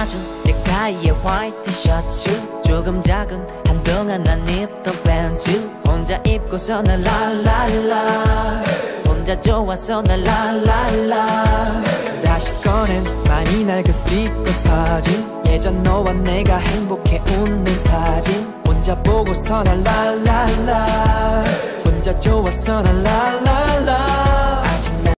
안아준 넥타이에 화이트 셔츠. 조금 작은 한동안 안 입던 팬츠 혼자 입고서 나 랄랄라. 혼자 좋아서 나 랄랄라. 다시 꺼낸 많이 낡은 그 스티커 사진. 예전 너와 내가 행복해 웃는 사진. 혼자 보고서 나 랄랄라. 혼자 좋아서 나 랄랄라.